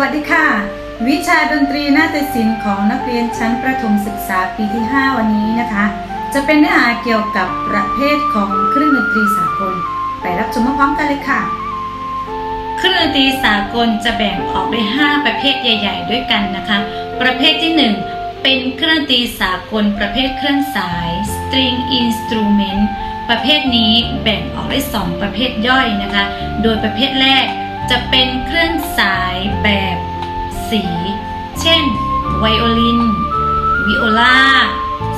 วัสดีค่ะ วิชาดนตรีนาฏศิลป์ของนักเรียนชั้นประถมศึกษาปีที่ 5 วันนี้นะคะ จะเป็นเนื้อหาเกี่ยวกับประเภทของเครื่องดนตรีสากล ไปรับชมพร้อมกันเลยค่ะ เครื่องดนตรีสากลจะแบ่งออกเป็น 5 ประเภทใหญ่ ๆ ด้วยกันนะคะ ประเภทที่ 1 เป็นเครื่องดนตรีสากล ประเภทเครื่องสาย string instrument ประเภทนี้แบ่งออกได้ 2 ประเภทย่อยนะคะ โดยประเภทแรกจะเป็นเครื่องสาย แบบ สี เช่น ไวโอลิน วิโอลา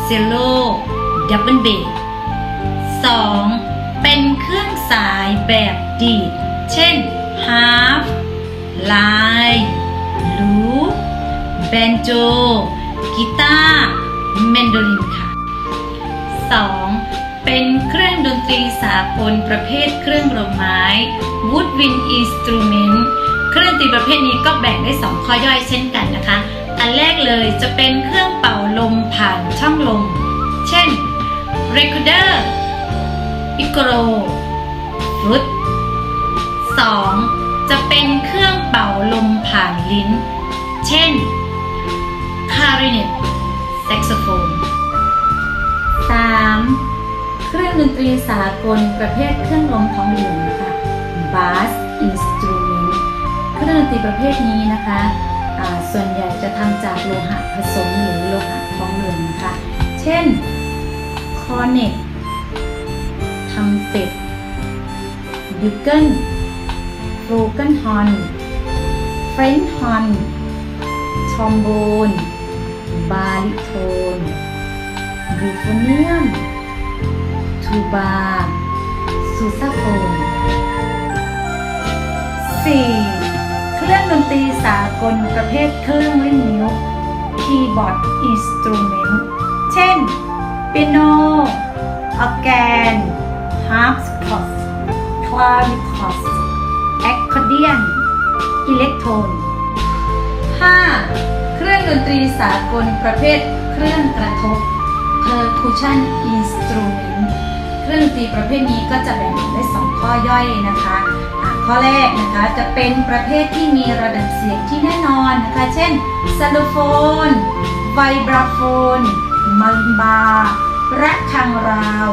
เซโล ดับเบิลเบส 2. เป็นเครื่องสายแบบดีด เช่นฮาร์ฟไลน์ลูปแบนโจ กีตาร์แมนโดลินค่ะ 2. เป็นเครื่องดนตรีสากลประเภทเครื่องลมไม้ Woodwind Instrument เครื่องดนตรีประเภทนี้ก็แบ่งได้ 2 ข้อย่อยเช่นกันนะคะ อันแรกเลยจะเป็นเครื่องเป่าลมผ่านช่องลม เช่น Recorder พิโกโลฟลุต 2. จะเป็นเครื่องเป่าลมผ่านลิ้น เช่น คาริเนตแซกโซโฟน 3. เครื่องดนตรีสากลประเภทเครื่องลมทองเหลืองค่ะ Bass Instrument เครื่องด นตรีประเภทนี้นะคะส่วนใหญ่จะทำจากโลหะผสมหรือโลหะทองเหลืองนะคะ เช่น คอเน็ตทำเป็ดบิเกิลฟลูเกิลฮอนเฟรนฮอนทอมโบน บาริโทนยูโฟเนียม ทูบาซูซาโฟน 4. ดนตรีสากลประเภทเครื่องเล่นนิ้วคีย์บอร์ดอินสตูเมนต์เช่นเปียโนออแกนฮาร์ปสคอสคลาริคอสแอคคอร์เดียนอิเล็กโทรน 5. เครื่องดนตรีสากลประเภทเครื่องกระทบ percussion instrument เครื่องดนตรีประเภทนี้ก็จะแบ่งออกได้ 2 ข้อย่อยนะคะะข้อแรกนะคะจะเป็นประเภทที่มีระดับเสียงที่แน่นอนนะคะ เช่นซาโลโฟน ไวบราโฟนมาลิมบาระฆังราว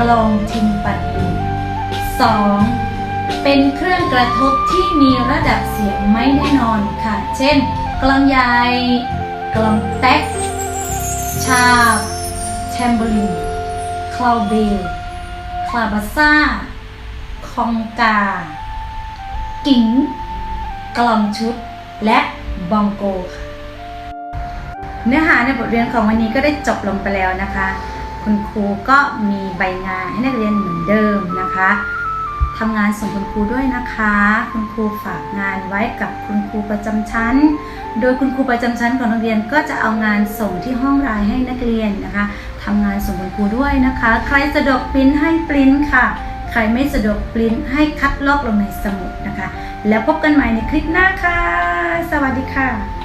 กลองทิมปันนี 2. เป็นเครื่องกระทบที่มีระดับเสียงไม่แน่นอนค่ะ เช่น กลองใหญ่ กลองแท็กชาบแชมเบอรินคลาวเบล คลาบาซ่า คองกา กิ๋งกล่องชุด และบองโกค่ะ เนื้อหาในบทเรียนของวันนี้ก็ได้จบลงไปแล้วนะคะ คุณครูก็มีใบงานให้นักเรียนเหมือนเดิมนะคะ ทำงานส่งคุณครูด้วยนะคะ คุณครูฝากงานไว้กับคุณครูประจำชั้น โดยคุณครูประจำชั้นของนักเรียนก็จะเอางานส่งที่ห้องรายให้นักเรียนนะคะทำงานส่งคุณครูด้วยนะคะ ใครสะดวกปริ้นให้ปริ้นค่ะ ใครไม่สะดวกปริ้นให้คัดลอกลงในสมุดนะคะ แล้วพบกันใหม่ในคลิปหน้าค่ะ สวัสดีค่ะ